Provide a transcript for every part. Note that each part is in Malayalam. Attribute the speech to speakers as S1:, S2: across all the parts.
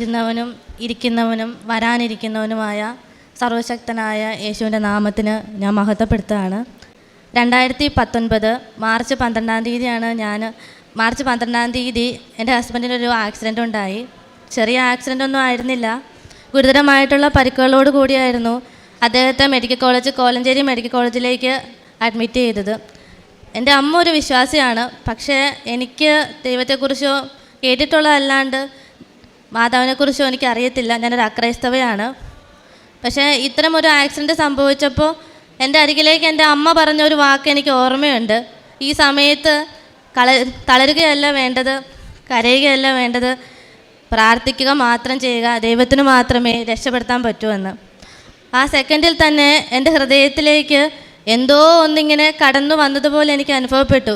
S1: ഇരുന്നവനും ഇരിക്കുന്നവനും വരാനിരിക്കുന്നവനുമായ സർവശക്തനായ യേശുവിന്റെ നാമത്തിന് ഞാൻ മഹത്വപ്പെടുത്തുകയാണ്. രണ്ടായിരത്തി പത്തൊൻപത് മാർച്ച് പന്ത്രണ്ടാം തീയതിയാണ് ഞാൻ മാർച്ച് പന്ത്രണ്ടാം തീയതി എന്റെ ഹസ്ബൻഡിനൊരു ആക്സിഡന്റ് ഉണ്ടായി. ചെറിയ ആക്സിഡന്റ് ഒന്നും ആയിരുന്നില്ല. ഗുരുതരമായിട്ടുള്ള പരിക്കുകളോട് കൂടിയായിരുന്നു അദ്ദേഹത്തെ മെഡിക്കൽ കോളേജ് കോലഞ്ചേരി മെഡിക്കൽ കോളേജിലേക്ക് അഡ്മിറ്റ് ചെയ്തത്. എന്റെ അമ്മ ഒരു വിശ്വാസിയാണ്. പക്ഷേ എനിക്ക് ദൈവത്തെക്കുറിച്ചോ കേട്ടിട്ടുള്ളതല്ലാണ്ട് മാതാവിനെക്കുറിച്ചോ എനിക്ക് അറിയത്തില്ല ഞാനൊരു അക്രൈസ്തവയാണ്. പക്ഷേ ഇത്തരം ഒരു ആക്സിഡന്റ് സംഭവിച്ചപ്പോൾ എന്റെ അരികിലേക്ക് എന്റെ അമ്മ പറഞ്ഞ ഒരു വാക്ക് എനിക്ക് ഓർമ്മയുണ്ട്. ഈ സമയത്ത് കള തളരുകയല്ല വേണ്ടത് കരയുകയല്ല വേണ്ടത്. പ്രാർത്ഥിക്കുക മാത്രം ചെയ്യുക ദൈവത്തിന് മാത്രമേ രക്ഷപ്പെടുത്താൻ പറ്റൂ എന്ന് ആ സെക്കൻഡിൽ തന്നെ എന്റെ ഹൃദയത്തിലേക്ക് എന്തോ ഒന്നിങ്ങനെ കടന്നു വന്നതുപോലെ എനിക്ക് അനുഭവപ്പെട്ടു.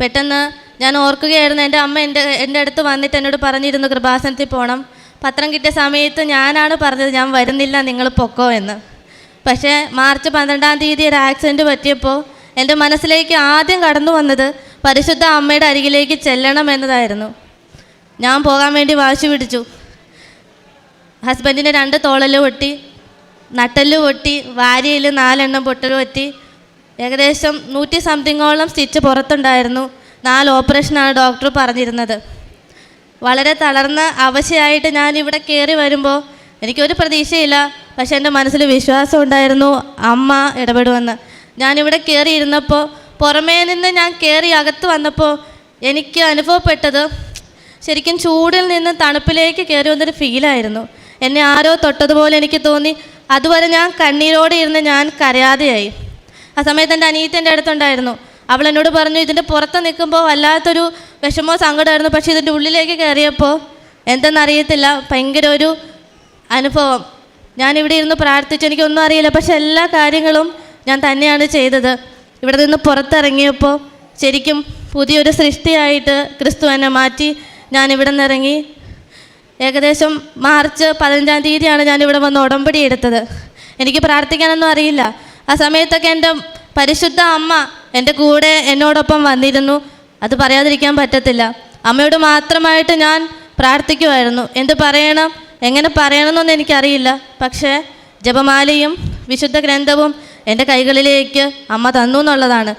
S1: പെട്ടെന്ന് ഞാൻ ഓർക്കുകയായിരുന്നു എന്റെ അമ്മ എന്റെ എന്റെ അടുത്ത് വന്നിട്ട് എന്നോട് പറഞ്ഞിരുന്നു കൃപാസനത്തിൽ പോകണം പത്രം കിട്ടിയ സമയത്ത് ഞാനാണ് പറഞ്ഞത് ഞാൻ വരുന്നില്ല നിങ്ങൾ പൊക്കോ എന്ന്. പക്ഷേ മാർച്ച് പന്ത്രണ്ടാം തീയതി ഒരു ആക്സിഡന്റ് പറ്റിയപ്പോൾ എന്റെ മനസ്സിലേക്ക് ആദ്യം കടന്നു വന്നത് പരിശുദ്ധ അമ്മയുടെ അരികിലേക്ക് ചെല്ലണം എന്നതായിരുന്നു. ഞാൻ പോകാൻ വേണ്ടി വാശി പിടിച്ചു. ഹസ്ബൻഡിന്റെ രണ്ട് തോളൽ പൊട്ടി നട്ടൽ പൊട്ടി വാരിയിൽ നാലെണ്ണം പൊട്ടൽ പറ്റി. ഏകദേശം നൂറ്റി സംതിങ്ങോളം സ്റ്റിച്ച് പുറത്തുണ്ടായിരുന്നു. നാല് ഓപ്പറേഷനാണ് ഡോക്ടർ പറഞ്ഞിരുന്നത്. വളരെ തളർന്ന അവശയായിട്ട് ഞാൻ ഇവിടെ കയറി വരുമ്പോൾ എനിക്കൊരു പ്രതീക്ഷയില്ല. പക്ഷെ എന്റെ മനസ്സിൽ വിശ്വാസം ഉണ്ടായിരുന്നു അമ്മ ഇടപെടുമെന്ന്. ഞാനിവിടെ കയറിയിരുന്നപ്പോൾ പുറമേ നിന്ന് ഞാൻ കയറി അകത്ത് വന്നപ്പോൾ എനിക്ക് അനുഭവപ്പെട്ടത് ശരിക്കും ചൂടിൽ നിന്ന് തണുപ്പിലേക്ക് കയറി വന്നൊരു ഫീലായിരുന്നു. എന്നെ ആരോ തൊട്ടതുപോലെ എനിക്ക് തോന്നി. അതുവരെ ഞാൻ കണ്ണീരോടെ ഇരുന്ന് ഞാൻ കരയാതെയായി. ആ സമയത്ത് എന്റെ അനിയത്തി എന്റെ അടുത്തുണ്ടായിരുന്നു. അവൾ എന്നോട് പറഞ്ഞു ഇതിന്റെ പുറത്ത് നിൽക്കുമ്പോൾ വല്ലാത്തൊരു വിഷമോ സങ്കടമായിരുന്നു പക്ഷേ ഇതിന്റെ ഉള്ളിലേക്ക് കയറിയപ്പോൾ എന്തെന്നറിയത്തില്ല ഭയങ്കര ഒരു അനുഭവം. ഞാനിവിടെ ഇരുന്ന് പ്രാർത്ഥിച്ചു. എനിക്കൊന്നും അറിയില്ല. പക്ഷെ എല്ലാ കാര്യങ്ങളും ഞാൻ തന്നെയാണ് ചെയ്തത്. ഇവിടെ നിന്ന് പുറത്തിറങ്ങിയപ്പോൾ ശരിക്കും പുതിയൊരു സൃഷ്ടിയായിട്ട് ക്രിസ്തു എന്നെ മാറ്റി. ഞാൻ ഇവിടെ നിന്ന് ഇറങ്ങി. ഏകദേശം മാർച്ച് പതിനഞ്ചാം തീയതിയാണ് ഞാനിവിടെ വന്ന് ഉടമ്പടി എടുത്തത്. എനിക്ക് പ്രാർത്ഥിക്കാനൊന്നും അറിയില്ല. ആ സമയത്തൊക്കെ എന്റെ പരിശുദ്ധ അമ്മ എന്റെ കൂടെ എന്നോടൊപ്പം വന്നിരുന്നു. അത് പറയാതിരിക്കാൻ പറ്റത്തില്ല. അമ്മയോട് മാത്രമായിട്ട് ഞാൻ പ്രാർത്ഥിക്കുമായിരുന്നു. എന്ത് പറയണം? എങ്ങനെ പറയണമെന്നൊന്നും എനിക്കറിയില്ല. പക്ഷേ ജപമാലയും വിശുദ്ധ ഗ്രന്ഥവും എന്റെ കൈകളിലേക്ക് അമ്മ തന്നു എന്നുള്ളതാണ്.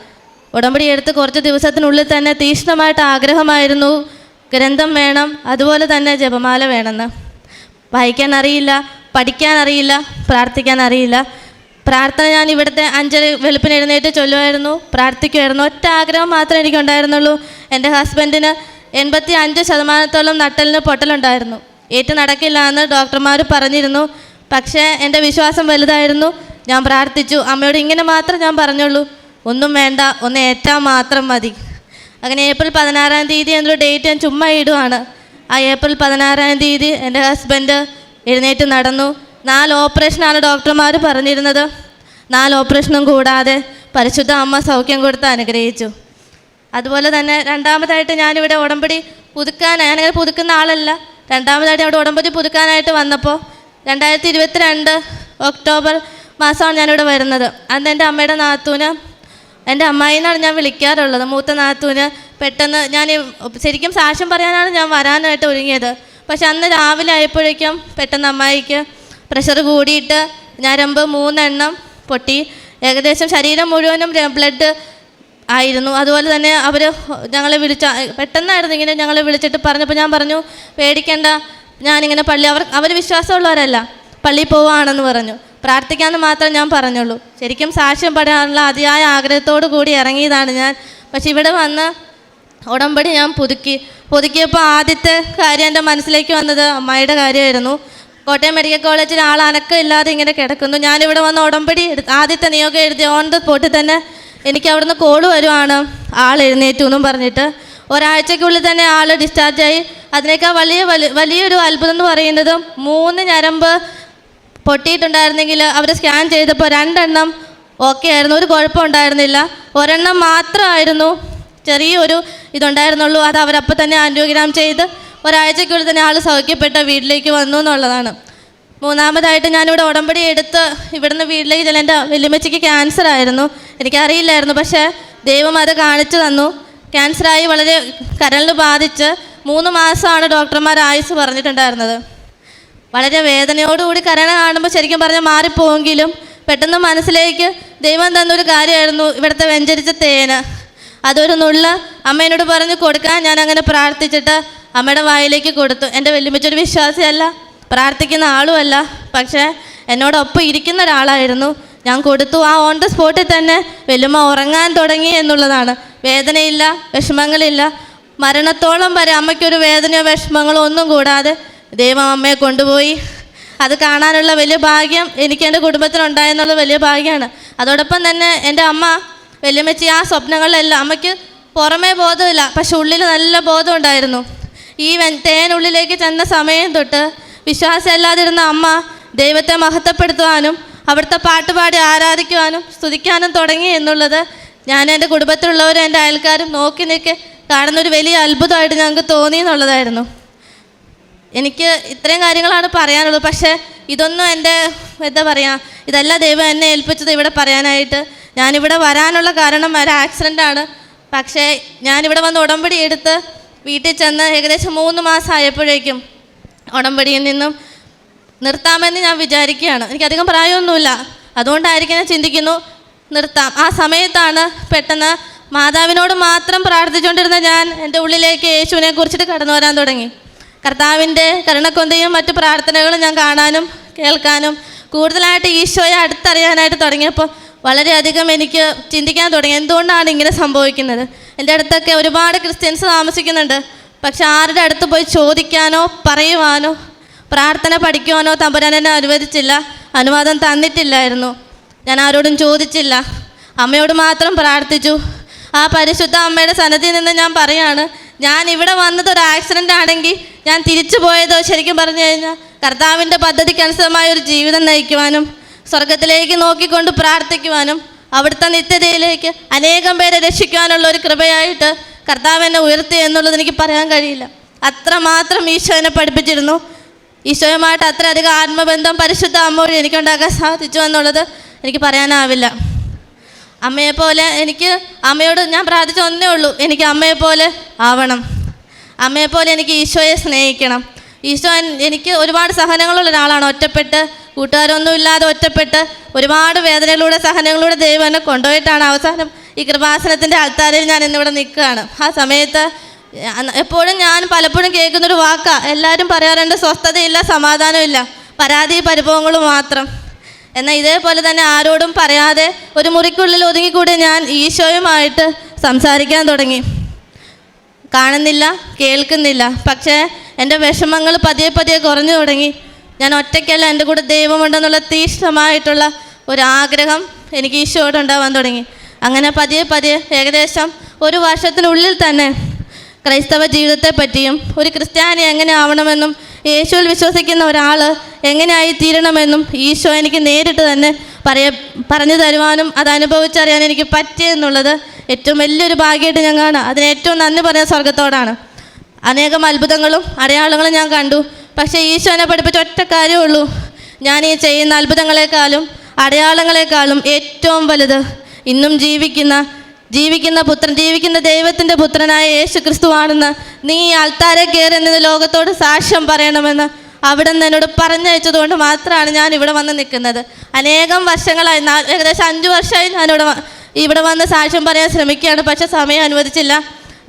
S1: ഉടമ്പടി എടുത്ത് കുറച്ച് ദിവസത്തിനുള്ളിൽ തന്നെ തീക്ഷ്ണമായിട്ട് ആഗ്രഹമായിരുന്നു. ഗ്രന്ഥം വേണം അതുപോലെ തന്നെ ജപമാല വേണമെന്ന്. വായിക്കാൻ അറിയില്ല പഠിക്കാൻ അറിയില്ല പ്രാർത്ഥിക്കാൻ അറിയില്ല. പ്രാർത്ഥന ഞാൻ ഇവിടുത്തെ അഞ്ചര വെളുപ്പിന് എഴുന്നേറ്റ് ചൊല്ലുമായിരുന്നു. പ്രാർത്ഥിക്കുമായിരുന്നു. ഒറ്റ ആഗ്രഹം മാത്രമേ എനിക്കുണ്ടായിരുന്നുള്ളൂ. എന്റെ ഹസ്ബൻഡിന് എൺപത്തി അഞ്ച് ശതമാനത്തോളം നട്ടലിന് പൊട്ടലുണ്ടായിരുന്നു. ഏറ്റു നടക്കില്ല എന്ന് ഡോക്ടർമാർ പറഞ്ഞിരുന്നു. പക്ഷേ എന്റെ വിശ്വാസം വലുതായിരുന്നു. ഞാൻ പ്രാർത്ഥിച്ചു. അമ്മയോട് ഇങ്ങനെ മാത്രം ഞാൻ പറഞ്ഞുള്ളൂ. ഒന്നും വേണ്ട. ഒന്ന് ഏറ്റാൽ മാത്രം മതി. അങ്ങനെ ഏപ്രിൽ പതിനാറാം തീയതി എന്നൊരു ഡേറ്റ് ഞാൻ ചുമ്മാ ഇടുവാണ്. ആ ഏപ്രിൽ പതിനാറാം തീയതി എന്റെ ഹസ്ബൻഡ് എഴുന്നേറ്റ് നടന്നു. നാല് ഓപ്പറേഷനാണ് ഡോക്ടർമാർ പറഞ്ഞിരുന്നത്. നാല് ഓപ്പറേഷനും കൂടാതെ പരിശുദ്ധ അമ്മ സൗഖ്യം കൊടുത്ത് അനുഗ്രഹിച്ചു. അതുപോലെ തന്നെ രണ്ടാമതായിട്ട് ഞാനിവിടെ ഉടമ്പടി പുതുക്കാൻ ഞാനങ്ങനെ പുതുക്കുന്ന ആളല്ല. രണ്ടാമതായിട്ട് അവിടെ ഉടമ്പടി പുതുക്കാനായിട്ട് വന്നപ്പോൾ രണ്ടായിരത്തി ഇരുപത്തിരണ്ട് ഒക്ടോബർ മാസമാണ് ഞാനിവിടെ വരുന്നത്. അന്ന് എന്റെ അമ്മയുടെ നാത്തൂന് എന്റെ അമ്മായി എന്നാണ് ഞാൻ വിളിക്കാറുള്ളത്. മൂത്ത നാത്തൂന് പെട്ടെന്ന് ഞാൻ ശരിക്കും സാക്ഷ്യം പറയാനാണ് ഞാൻ വരാനായിട്ട് ഒരുങ്ങിയത്. പക്ഷെ അന്ന് രാവിലെ ആയപ്പോഴേക്കും പെട്ടെന്ന് അമ്മായിക്ക് പ്രഷർ കൂടിയിട്ട് ഞരമ്പ് മൂന്നെണ്ണം പൊട്ടി. ഏകദേശം ശരീരം മുഴുവനും ബ്ലഡ് ആയിരുന്നു. അതുപോലെ തന്നെ അവർ ഞങ്ങളെ വിളിച്ച പെട്ടെന്നായിരുന്നു ഇങ്ങനെ ഞങ്ങളെ വിളിച്ചിട്ട് പറഞ്ഞപ്പോൾ ഞാൻ പറഞ്ഞു പേടിക്കേണ്ട ഞാനിങ്ങനെ പള്ളി അവർ അവർ വിശ്വാസമുള്ളവരല്ല. പള്ളിയിൽ പോവുകയാണെന്ന് പറഞ്ഞു. പ്രാർത്ഥിക്കാമെന്ന് മാത്രം ഞാൻ പറഞ്ഞുള്ളൂ. ശരിക്കും സാക്ഷ്യം പറയാനുള്ള അതിയായ ആഗ്രഹത്തോടു കൂടി ഇറങ്ങിയതാണ് ഞാൻ. പക്ഷെ ഇവിടെ വന്ന് ഉടമ്പടി ഞാൻ പുതുക്കി. പുതുക്കിയപ്പോൾ ആദ്യത്തെ കാര്യം എന്റെ മനസ്സിലേക്ക് വന്നത് അമ്മായിയുടെ കാര്യമായിരുന്നു. കോട്ടയം മെഡിക്കൽ കോളേജിൽ ആൾ അനക്കമില്ലാതെ ഇങ്ങനെ കിടക്കുന്നു. ഞാനിവിടെ വന്ന് ഉടമ്പടി ആദ്യത്തെ നിയോഗം എഴുതി ഓൺ ദ സ്പോട്ടിൽ തന്നെ എനിക്ക് അവിടുന്ന് കോൾ വരുവാണ്. ആൾ എഴുന്നേറ്റു എന്നും പറഞ്ഞിട്ട്. ഒരാഴ്ചക്കുള്ളിൽ തന്നെ ആൾ ഡിസ്ചാർജായി അതിനേക്കാൾ വലിയ വലിയ വലിയൊരു അത്ഭുതം എന്ന് പറയുന്നത് മൂന്ന് ഞരമ്പ് പൊട്ടിയിട്ടുണ്ടായിരുന്നെങ്കിൽ അവർ സ്കാൻ ചെയ്തപ്പോൾ രണ്ടെണ്ണം ഓക്കെ ആയിരുന്നു. ഒരു കുഴപ്പമുണ്ടായിരുന്നില്ല ഒരെണ്ണം മാത്രമായിരുന്നു ചെറിയൊരു ഇതുണ്ടായിരുന്നുള്ളൂ. അത് അവരപ്പോൾ തന്നെ ആന്റിയോഗ്രാം ചെയ്ത് ഒരാഴ്ചയ്ക്കുള്ളിൽ തന്നെ ആൾ സൗഖ്യപ്പെട്ട വീട്ടിലേക്ക് വന്നു എന്നുള്ളതാണ്. മൂന്നാമതായിട്ട് ഞാനിവിടെ ഉടമ്പടി എടുത്ത് ഇവിടുന്ന് വീട്ടിലേക്ക് ചെല്ലാം എന്റെ വലിയമ്മച്ചയ്ക്ക് ക്യാൻസർ ആയിരുന്നു. എനിക്കറിയില്ലായിരുന്നു പക്ഷേ ദൈവം അത് കാണിച്ചു തന്നു. ക്യാൻസറായി വളരെ കരളിന് ബാധിച്ച് മൂന്ന് മാസമാണ് ഡോക്ടർമാർ ആയുസ് പറഞ്ഞിട്ടുണ്ടായിരുന്നത്. വളരെ വേദനയോടുകൂടി കരണ കാണുമ്പോൾ ശരിക്കും പറഞ്ഞാൽ മാറിപ്പോവെങ്കിലും പെട്ടെന്ന് മനസ്സിലേക്ക് ദൈവം തന്നൊരു കാര്യമായിരുന്നു ഇവിടുത്തെ വെഞ്ചരിച്ച തേന്. അതൊരു നുള്ള അമ്മേനോട് പറഞ്ഞു കൊടുക്കാൻ ഞാൻ അങ്ങനെ പ്രാർത്ഥിച്ചിട്ട് അമ്മയുടെ വായിലേക്ക് കൊടുത്തു. എന്റെ വല്യമ്മച്ചൊരു വിശ്വാസിയല്ല. പ്രാർത്ഥിക്കുന്ന ആളുമല്ല. പക്ഷേ എന്നോടൊപ്പം ഇരിക്കുന്ന ഒരാളായിരുന്നു. ഞാൻ കൊടുത്തു ആ ഓൺ ദ സ്പോട്ടിൽ തന്നെ വെല്ലുമ്മ ഉറങ്ങാൻ തുടങ്ങി എന്നുള്ളതാണ്. വേദനയില്ല വിഷമങ്ങളില്ല. മരണത്തോളം വരെ അമ്മയ്ക്കൊരു വേദനയോ വിഷമങ്ങളോ ഒന്നും കൂടാതെ ദൈവം അമ്മയെ കൊണ്ടുപോയി. അത് കാണാനുള്ള വലിയ ഭാഗ്യം എനിക്ക് എന്റെ കുടുംബത്തിനുണ്ടായെന്നുള്ള വലിയ ഭാഗ്യമാണ്. അതോടൊപ്പം തന്നെ എന്റെ അമ്മ വല്യമ്മച്ചി ആ സ്വപ്നങ്ങളിലെല്ലാം അമ്മയ്ക്ക് പുറമേ ബോധമില്ല. പക്ഷെ ഉള്ളിൽ നല്ല ബോധം ഉണ്ടായിരുന്നു. ഈ തേനുള്ളിലേക്ക് ചെന്ന സമയം തൊട്ട് വിശ്വാസമില്ലാതിരുന്ന അമ്മ ദൈവത്തെ മഹത്വപ്പെടുത്തുവാനും അവിടുത്തെ പാട്ടുപാടി ആരാധിക്കുവാനും സ്തുതിക്കാനും തുടങ്ങി എന്നുള്ളത് ഞാൻ എന്റെ കുടുംബത്തിലുള്ളവരും എന്റെ അയൽക്കാരും നോക്കി നിൽക്കെ കാണുന്നൊരു വലിയ അത്ഭുതമായിട്ട് ഞങ്ങൾക്ക് തോന്നി എന്നുള്ളതായിരുന്നു. എനിക്ക് ഇത്രയും കാര്യങ്ങളാണ് പറയാനുള്ളത്. പക്ഷേ ഇതൊന്നും എന്റെ എന്താ പറയുക ഇതല്ല ദൈവം എന്നെ ഏൽപ്പിച്ചത് ഇവിടെ പറയാനായിട്ട്. ഞാനിവിടെ വരാനുള്ള കാരണം ഒരു ആക്സിഡന്റ് ആണ്. പക്ഷേ ഞാനിവിടെ വന്ന് ഉടമ്പടി എടുത്ത് വീട്ടിൽ ചെന്ന് ഏകദേശം മൂന്ന് മാസമായപ്പോഴേക്കും ഉടമ്പടിയിൽ നിന്നും നിർത്താമെന്ന് ഞാൻ വിചാരിക്കുകയാണ്. എനിക്കധികം പ്രായമൊന്നുമില്ല. അതുകൊണ്ടായിരിക്കും ഞാൻ ചിന്തിക്കുന്നു നിർത്താം. ആ സമയത്താണ് പെട്ടെന്ന് മാതാവിനോട് മാത്രം പ്രാർത്ഥിച്ചുകൊണ്ടിരുന്ന ഞാൻ എന്റെ ഉള്ളിലേക്ക് യേശുവിനെ കുറിച്ചിട്ട് കടന്നു വരാൻ തുടങ്ങി. കർത്താവിന്റെ കരുണക്കൊന്തയും മറ്റു പ്രാർത്ഥനകളും ഞാൻ കാണാനും കേൾക്കാനും കൂടുതലായിട്ട് ഈശോയെ അടുത്തറിയാനായിട്ട് തുടങ്ങിയപ്പോൾ വളരെയധികം എനിക്ക് ചിന്തിക്കാൻ തുടങ്ങി. എന്തുകൊണ്ടാണ് ഇങ്ങനെ സംഭവിക്കുന്നത്? എന്റെ അടുത്തൊക്കെ ഒരുപാട് ക്രിസ്ത്യൻസ് താമസിക്കുന്നുണ്ട്. പക്ഷെ ആരുടെ അടുത്ത് പോയി ചോദിക്കാനോ പറയുവാനോ പ്രാർത്ഥന പഠിക്കുവാനോ തമ്പുരാൻ എന്നെ അനുവദിച്ചില്ല. അനുവാദം തന്നിട്ടില്ലായിരുന്നു. ഞാൻ ആരോടും ചോദിച്ചില്ല. അമ്മയോട് മാത്രം പ്രാർത്ഥിച്ചു. ആ പരിശുദ്ധ അമ്മയുടെ സന്നദ്ധിയിൽ നിന്ന് ഞാൻ പറയാണ് ഞാൻ ഇവിടെ വന്നത് ഒരു ആക്സിഡന്റ് ആണെങ്കിൽ ഞാൻ തിരിച്ചു പോയതോ ശരിക്കും പറഞ്ഞു കഴിഞ്ഞാൽ കർത്താവിന്റെ പദ്ധതിക്കനുസൃതമായ ഒരു ജീവിതം നയിക്കുവാനും സ്വർഗത്തിലേക്ക് നോക്കിക്കൊണ്ട് പ്രാർത്ഥിക്കുവാനും അവിടുത്തെ നിത്യതയിലേക്ക് അനേകം പേരെ രക്ഷിക്കുവാനുള്ള ഒരു കൃപയായിട്ട് കർത്താവ് എന്നെ ഉയർത്തി എന്നുള്ളത് എനിക്ക് പറയാൻ കഴിയില്ല. അത്രമാത്രം ഈശോ എന്നെ പഠിപ്പിച്ചിരുന്നു. ഈശോയുമായിട്ട് അത്രയധികം ആത്മബന്ധം പരിശുദ്ധ അമ്മ വഴി എനിക്കുണ്ടാക്കാൻ സാധിച്ചു എന്നുള്ളത് എനിക്ക് പറയാനാവില്ല. അമ്മയെപ്പോലെ എനിക്ക് അമ്മയോട് ഞാൻ പ്രാർത്ഥിച്ച ഒന്നേ ഉള്ളൂ. എനിക്ക് അമ്മയെപ്പോലെ ആവണം. അമ്മയെപ്പോലെ എനിക്ക് ഈശോയെ സ്നേഹിക്കണം. ഈശോ എനിക്ക് ഒരുപാട് സഹനങ്ങളുള്ള ഒരാളാണ്. ഒറ്റപ്പെട്ട് കൂട്ടുകാരൊന്നും ഇല്ലാതെ ഒറ്റപ്പെട്ട് ഒരുപാട് വേദനകളിലൂടെ സഹനങ്ങളിലൂടെ ദൈവം എന്നെ കൊണ്ടുപോയിട്ടാണ് അവസാനം ഈ കൃപാസനത്തിന്റെ ആൾത്താരയിൽ ഞാൻ ഇന്നിവിടെ നിൽക്കുകയാണ്. ആ സമയത്ത് എപ്പോഴും ഞാൻ പലപ്പോഴും കേൾക്കുന്നൊരു വാക്കാണ് എല്ലാവരും പറയാറുണ്ട് സ്വസ്ഥതയില്ല സമാധാനമില്ല പരാതി പരിഭവങ്ങളും മാത്രം. എന്നാൽ ഇതേപോലെ തന്നെ ആരോടും പറയാതെ ഒരു മുറിക്കുള്ളിൽ ഒതുങ്ങിക്കൂടി ഞാൻ ഈശോയുമായിട്ട് സംസാരിക്കാൻ തുടങ്ങി. കാണുന്നില്ല കേൾക്കുന്നില്ല പക്ഷേ എന്റെ വിഷമങ്ങൾ പതിയെ പതിയെ കുറഞ്ഞു തുടങ്ങി. ഞാൻ ഒറ്റയ്ക്കല്ല എന്റെ കൂടെ ദൈവമുണ്ടെന്നുള്ള തീക്ഷ്ണമായിട്ടുള്ള ഒരാഗ്രഹം എനിക്ക് ഈശോയോട് ഉണ്ടാവാൻ തുടങ്ങി. അങ്ങനെ പതിയെ പതിയെ ഏകദേശം ഒരു വർഷത്തിനുള്ളിൽ തന്നെ ക്രൈസ്തവ ജീവിതത്തെ പറ്റിയും ഒരു ക്രിസ്ത്യാനി എങ്ങനെ ആവണമെന്നും യേശുവിൽ വിശ്വസിക്കുന്ന ഒരാൾ എങ്ങനെയായി തീരണമെന്നും ഈശോ എനിക്ക് നേരിട്ട് തന്നെ പറയ പറഞ്ഞു തരുവാനും അത് അനുഭവിച്ചറിയാൻ എനിക്ക് പറ്റിയെന്നുള്ളത് ഏറ്റവും വലിയൊരു ഭാഗ്യമായിട്ട് ഞാൻ കാണാം. അതിന് ഏറ്റവും നന്ദി പറഞ്ഞ സ്വർഗത്തോടാണ് അനേകം അത്ഭുതങ്ങളും അടയാളങ്ങളും ഞാൻ കണ്ടു. പക്ഷേ ഈശോനെ പഠിപ്പിച്ച ഒറ്റ കാര്യമേ ഉള്ളൂ ഞാൻ ഈ ചെയ്യുന്ന അത്ഭുതങ്ങളെക്കാളും അടയാളങ്ങളെക്കാളും ഏറ്റവും വലുത് ഇന്നും ജീവിക്കുന്ന ജീവിക്കുന്ന പുത്രൻ ജീവിക്കുന്ന ദൈവത്തിന്റെ പുത്രനായ യേശു ക്രിസ്തുവാണെന്ന് നീ ഈ ആൾത്താരെ കയറി നിന്ന് ലോകത്തോട് സാക്ഷ്യം പറയണമെന്ന് അവിടെ നിന്ന് എന്നോട് പറഞ്ഞയച്ചതുകൊണ്ട് മാത്രമാണ് ഞാൻ ഇവിടെ വന്ന് നിൽക്കുന്നത്. അനേകം വർഷങ്ങളായി ഏകദേശം അഞ്ച് വർഷമായി ഞാനിവിടെ ഇവിടെ വന്ന് സാക്ഷ്യം പറയാൻ ശ്രമിക്കുകയാണ്. പക്ഷെ സമയം അനുവദിച്ചില്ല.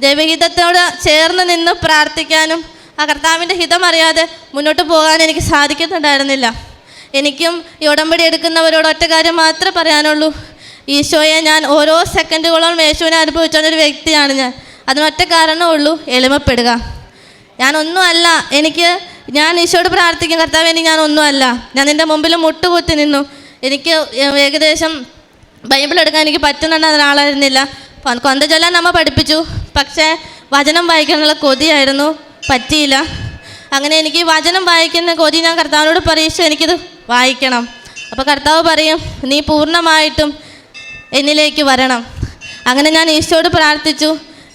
S1: ദൈവഗീതത്തോട് ചേർന്ന് നിന്ന് പ്രാർത്ഥിക്കാനും ആ കർത്താവിന്റെ ഹിതം അറിയാതെ മുന്നോട്ട് പോകാൻ എനിക്ക് സാധിക്കുന്നുണ്ടായിരുന്നില്ല. എനിക്കും ഈ ഉടമ്പടി എടുക്കുന്നവരോട് ഒറ്റ കാര്യം മാത്രമേ പറയാനുള്ളൂ. ഈശോയെ ഞാൻ ഓരോ സെക്കൻഡുകളോളം യേശുവിനെ അനുഭവിച്ച ഒരു വ്യക്തിയാണ് ഞാൻ. അതിനൊറ്റ കാരണമേ ഉള്ളൂ എളിമപ്പെടുക. ഞാനൊന്നുമല്ല എനിക്ക് ഞാൻ ഈശോയോട് പ്രാർത്ഥിക്കും കർത്താവ് എനിക്ക് ഞാൻ ഒന്നുമല്ല. ഞാൻ നിന്റെ മുമ്പിൽ മുട്ടുകുത്തി നിന്നു. എനിക്ക് ഏകദേശം ബൈബിൾ എടുക്കാൻ എനിക്ക് പറ്റുന്നുണ്ട് ഒരാളായിരുന്നില്ല. കൊന്തചൊല്ലാൻ കൊന്ത ചൊല്ലാൻ നമ്മ പഠിപ്പിച്ചു. പക്ഷേ വചനം വായിക്കാനുള്ള കൊതിയായിരുന്നു. പറ്റിയില്ല. അങ്ങനെ എനിക്ക് വചനം വായിക്കുന്ന കൊതി ഞാൻ കർത്താവിനോട് പറയിച്ചു എനിക്കിത് വായിക്കണം. അപ്പോൾ കർത്താവ് പറയും നീ പൂർണമായിട്ടും എന്നിലേക്ക് വരണം. അങ്ങനെ ഞാൻ ഈശോയോട് പ്രാർത്ഥിച്ചു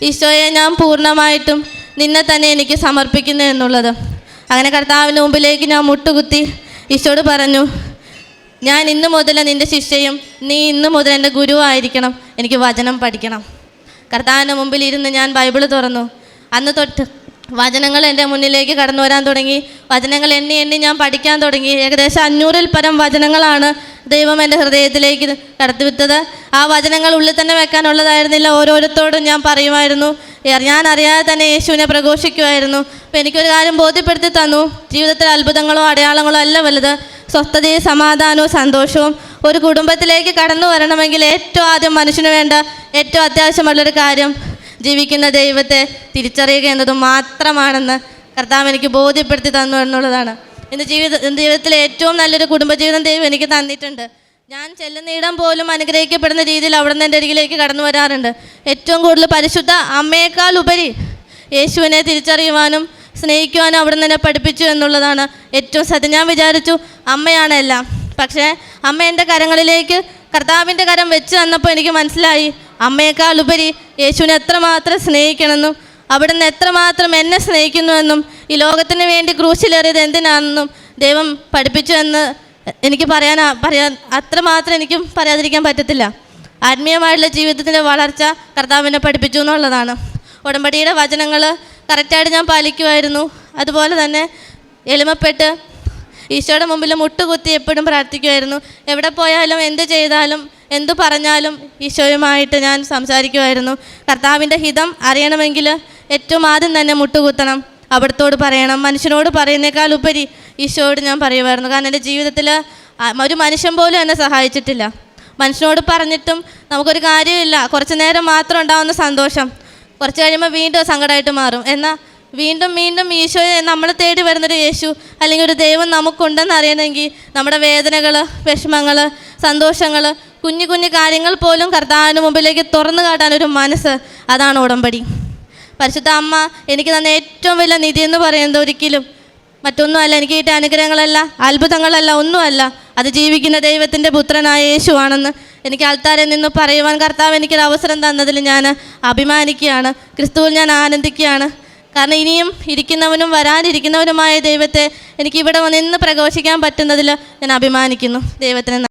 S1: ഈശോയെ ഞാൻ പൂർണമായിട്ടും നിന്നെ തന്നെ എനിക്ക് സമർപ്പിക്കുന്നു എന്നുള്ളത്. അങ്ങനെ കർത്താവിന്റെ മുമ്പിലേക്ക് ഞാൻ മുട്ടുകുത്തി ഈശോട് പറഞ്ഞു ഞാൻ ഇന്ന് മുതൽ നിന്റെ ശിഷ്യയും നീ ഇന്ന് മുതൽ എന്റെ ഗുരുവായിരിക്കണം എനിക്ക് വചനം പഠിക്കണം. കർത്താവിന്റെ മുമ്പിൽ ഇരുന്ന് ഞാൻ ബൈബിൾ തുറന്നു. അന്ന് തൊട്ട് വചനങ്ങൾ എന്റെ മുന്നിലേക്ക് കടന്നു വരാൻ തുടങ്ങി. വചനങ്ങൾ എണ്ണി എണ്ണി ഞാൻ പഠിക്കാൻ തുടങ്ങി. ഏകദേശം അഞ്ഞൂറിൽ പരം വചനങ്ങളാണ് ദൈവം എന്റെ ഹൃദയത്തിലേക്ക് കടത്തിവിട്ടത്. ആ വചനങ്ങൾ ഉള്ളിൽ തന്നെ വെക്കാനുള്ളതായിരുന്നില്ല. ഓരോരുത്തോടും ഞാൻ പറയുമായിരുന്നു. ഞാൻ അറിയാതെ തന്നെ യേശുവിനെ പ്രഘോഷിക്കുമായിരുന്നു. അപ്പോൾ എനിക്കൊരു കാര്യം ബോധ്യപ്പെടുത്തി തന്നു. ജീവിതത്തിൽ അത്ഭുതങ്ങളോ അടയാളങ്ങളോ അല്ല വലുത്. സ്വസ്ഥതയും സമാധാനവും സന്തോഷവും. ഒരു കുടുംബത്തിലേക്ക് കടന്നു വരണമെങ്കിൽ ഏറ്റവും ആദ്യം മനുഷ്യന് വേണ്ട ഏറ്റവും അത്യാവശ്യമുള്ളൊരു കാര്യം ജീവിക്കുന്ന ദൈവത്തെ തിരിച്ചറിയുക എന്നത് മാത്രമാണെന്ന് കർത്താവ് എനിക്ക് ബോധ്യപ്പെടുത്തി തന്നു എന്നുള്ളതാണ്. എന്റെ ജീവിത ജീവിതത്തിലെ ഏറ്റവും നല്ലൊരു കുടുംബജീവിതം ദൈവം എനിക്ക് തന്നിട്ടുണ്ട്. ഞാൻ ചെല്ലുന്നിടം പോലും അനുഗ്രഹിക്കപ്പെടുന്ന രീതിയിൽ അവിടെ നിന്ന് എന്റെ അരികിലേക്ക് കടന്നു വരാറുണ്ട്. ഏറ്റവും കൂടുതൽ പരിശുദ്ധ അമ്മയേക്കാൾ ഉപരി യേശുവിനെ തിരിച്ചറിയുവാനും സ്നേഹിക്കുവാനും അവിടെ നിന്ന് എന്നെ പഠിപ്പിച്ചു എന്നുള്ളതാണ് ഏറ്റവും സത്യം. ഞാൻ വിചാരിച്ചു അമ്മയാണ് എല്ലാം. പക്ഷേ അമ്മ എന്റെ കരങ്ങളിലേക്ക് കർത്താവിന്റെ കരം വെച്ച് തന്നപ്പോൾ എനിക്ക് മനസ്സിലായി. അമ്മയേക്കാൾ ഉപരി യേശുവിനെ എത്രമാത്രം സ്നേഹിക്കണമെന്നും അവിടുന്ന് എത്രമാത്രം എന്നെ സ്നേഹിക്കുന്നുവെന്നും ഈ ലോകത്തിന് വേണ്ടി ക്രൂശിലേറിയത് എന്തിനാണെന്നും ദൈവം പഠിപ്പിച്ചു എന്ന് എനിക്ക് പറയാൻ പറയാൻ അത്രമാത്രം എനിക്കും പറയാതിരിക്കാൻ പറ്റത്തില്ല. ആത്മീയമായിട്ടുള്ള ജീവിതത്തിന്റെ വളർച്ച കർത്താവിനെ പഠിപ്പിച്ചു എന്നുള്ളതാണ്. ഉടമ്പടിയുടെ വചനങ്ങൾ കറക്റ്റായിട്ട് ഞാൻ പാലിക്കുമായിരുന്നു. അതുപോലെ തന്നെ എളിമപ്പെട്ട് ഈശോയുടെ മുമ്പിൽ മുട്ടുകുത്തി എപ്പോഴും പ്രാർത്ഥിക്കുമായിരുന്നു. എവിടെ പോയാലും എന്ത് ചെയ്താലും എന്തു പറഞ്ഞാലും ഈശോയുമായിട്ട് ഞാൻ സംസാരിക്കുമായിരുന്നു. കർത്താവിന്റെ ഹിതം അറിയണമെങ്കിൽ ഏറ്റവും ആദ്യം തന്നെ മുട്ടുകുത്തണം. അവിടത്തോട് പറയണം. മനുഷ്യനോട് പറയുന്നേക്കാൾ ഉപരി ഈശോയോട് ഞാൻ പറയുമായിരുന്നു. കാരണം എന്റെ ജീവിതത്തിൽ ഒരു മനുഷ്യൻ പോലും എന്നെ സഹായിച്ചിട്ടില്ല. മനുഷ്യനോട് പറഞ്ഞിട്ടും നമുക്കൊരു കാര്യമില്ല. കുറച്ച് നേരം മാത്രം ഉണ്ടാകുന്ന സന്തോഷം. കുറച്ച് കഴിയുമ്പോൾ വീണ്ടും സങ്കടമായിട്ട് മാറും. എന്നാൽ വീണ്ടും വീണ്ടും ഈശോയെ നമ്മൾ തേടി വരുന്നൊരു യേശു അല്ലെങ്കിൽ ഒരു ദൈവം നമുക്കുണ്ടെന്ന് അറിയണമെങ്കിൽ നമ്മുടെ വേദനകൾ വിഷമങ്ങൾ സന്തോഷങ്ങൾ കുഞ്ഞു കുഞ്ഞു കാര്യങ്ങൾ പോലും കർത്താവിന് മുമ്പിലേക്ക് തുറന്നു കാട്ടാൻ ഒരു മനസ്സ് അതാണ് ഉടമ്പടി. പരിശുദ്ധ അമ്മ എനിക്ക് തന്ന ഏറ്റവും വലിയ നിധി എന്ന് പറയുന്നത് ഒരിക്കലും മറ്റൊന്നുമല്ല എനിക്ക് കിട്ടിയ അനുഗ്രഹങ്ങളല്ല അത്ഭുതങ്ങളല്ല ഒന്നുമല്ല. അത് ജീവിക്കുന്ന ദൈവത്തിന്റെ പുത്രനായ യേശുവാണെന്ന് എനിക്ക് ആൾത്താരിൽ നിന്ന് പറയുവാൻ കർത്താവ് എനിക്കൊരു അവസരം തന്നതിൽ ഞാൻ അഭിമാനിക്കുകയാണ്. ക്രിസ്തുവിൽ ഞാൻ ആനന്ദിക്കുകയാണ്. കാരണം ഇനിയും ഇരിക്കുന്നവനും വരാനിരിക്കുന്നവനുമായ ദൈവത്തെ എനിക്ക് ഇവിടെ വന്ന് ഇന്ന് പ്രഘോഷിക്കാൻ പറ്റുന്നതിൽ ഞാൻ അഭിമാനിക്കുന്നു. ദൈവത്തിന്